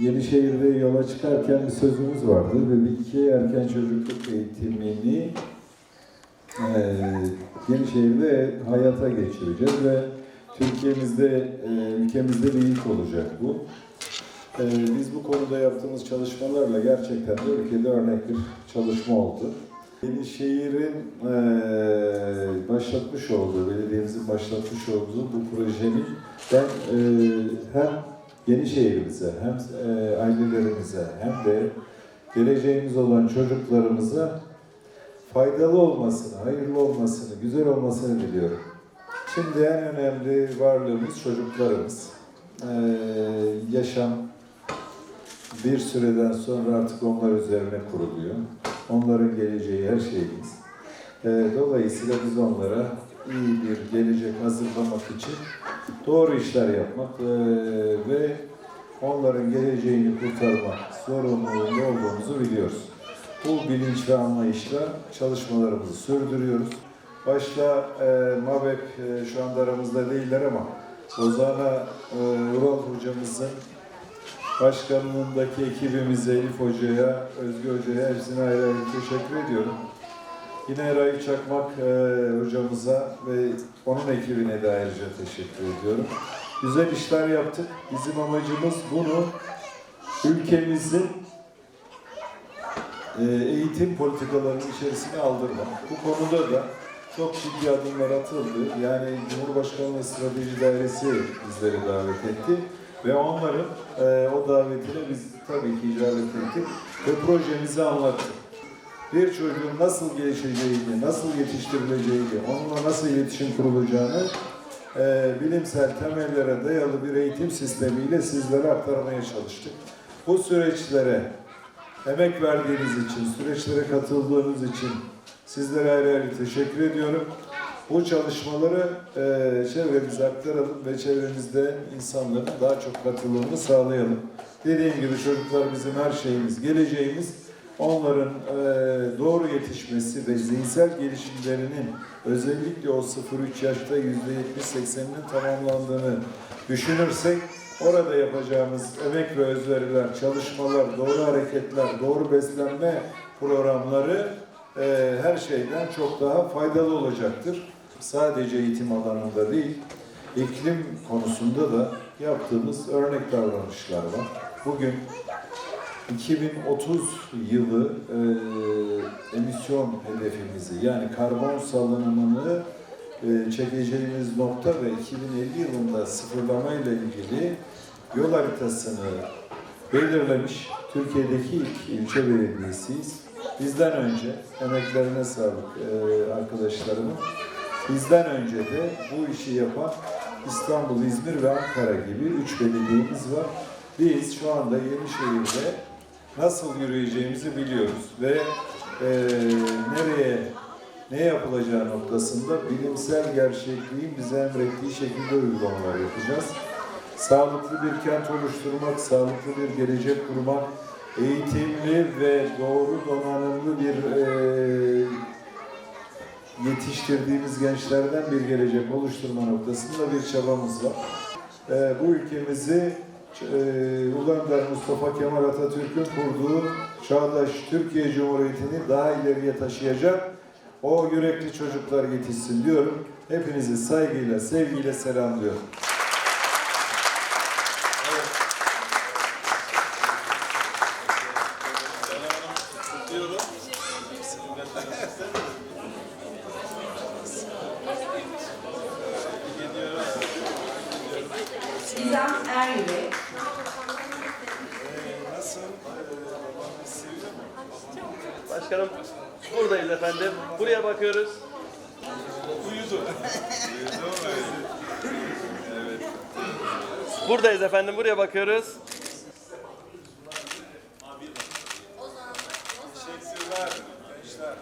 Yenişehir'de yola çıkarken bir sözümüz vardı ve iki erken çocukluk eğitimini e, Yenişehir'de hayata geçireceğiz ve Türkiye'mizde, e, ülkemizde bir ilk olacak bu. E, biz bu konuda yaptığımız çalışmalarla gerçekten de ülkede örnek bir çalışma oldu. Yenişehir'in e, başlatmış olduğu, belediyemizin başlatmış olduğu bu projenin ben e, hem Yenişehir'imize hem e, ailelerimize hem de geleceğimiz olan çocuklarımıza faydalı olmasını, hayırlı olmasını, güzel olmasını diliyorum. Şimdi en önemli varlığımız çocuklarımız. Ee, yaşam bir süreden sonra artık onlar üzerine kuruluyor. Onların geleceği her şeyimiz. Ee, dolayısıyla biz onlara iyi bir gelecek hazırlamak için doğru işler yapmak ee, ve onların geleceğini kurtarmak zorunluluğunda olduğumuzu biliyoruz. Bu bilinç ve anlayışla çalışmalarımızı sürdürüyoruz. Başta e, MABEP e, şu anda aramızda değiller ama Ozan'a e, Ural hocamızın başkanlığındaki ekibimize, Elif Hoca'ya, Özgü Hoca'ya hepsine ayrı ayrı teşekkür ediyorum. Yine Raif Çakmak e, hocamıza ve onun ekibine de ayrıca teşekkür ediyorum. Güzel işler yaptık. Bizim amacımız bunu ülkemizin e, eğitim politikalarının içerisine aldırmak. Bu konuda da çok ciddi adımlar atıldı. Yani Cumhurbaşkanlığı Strateji Dairesi bizleri davet etti. Ve onların e, o davetine biz tabii ki icabet ettik ve projemizi anlattık. Bir çocuğun nasıl gelişeceğini, nasıl yetiştirileceğini, onunla nasıl iletişim kurulacağını e, bilimsel temellere dayalı bir eğitim sistemiyle sizlere aktarmaya çalıştık. Bu süreçlere emek verdiğiniz için, süreçlere katıldığınız için sizlere ayrı ayrı teşekkür ediyorum. Bu çalışmaları e, çevremize aktaralım ve çevremizde insanların daha çok katılımını sağlayalım. Dediğim gibi çocuklar bizim her şeyimiz, geleceğimiz. Onların e, doğru yetişmesi ve zihinsel gelişimlerinin özellikle o 0-3 yaşta %70-80'inin tamamlandığını düşünürsek orada yapacağımız emek ve özveriler, çalışmalar, doğru hareketler, doğru beslenme programları e, her şeyden çok daha faydalı olacaktır. Sadece eğitim alanında değil, iklim konusunda da yaptığımız örnek davranışlar var. Bugün 2030 yılı e, emisyon hedefimizi yani karbon salınımını e, çekeceğimiz nokta ve 2050 yılında sıfırlama ile ilgili yol haritasını belirlemiş Türkiye'deki ilk ilçe belediyesiyiz. Bizden önce emeklerine sağlık e, arkadaşlarımın. Bizden önce de bu işi yapan İstanbul, İzmir ve Ankara gibi üç belediyemiz var. Biz şu anda Yenişehir'de nasıl yürüyeceğimizi biliyoruz ve e, nereye ne yapılacağı noktasında bilimsel gerçekliğin bize emrettiği şekilde uygulamalar yapacağız. Sağlıklı bir kent oluşturmak, sağlıklı bir gelecek kurmak, eğitimli ve doğru donanımlı bir e, yetiştirdiğimiz gençlerden bir gelecek oluşturma noktasında bir çabamız var. E, bu ülkemizi e, Önder Mustafa Kemal Atatürk'ün kurduğu çağdaş Türkiye Cumhuriyeti'ni daha ileriye taşıyacak o yürekli çocuklar yetişsin diyorum. Hepinizi saygıyla, sevgiyle selamlıyorum. Gizem Eryürek, Başkanım buradayız efendim. Buraya bakıyoruz. Uyudu. Buradayız efendim. Buraya bakıyoruz.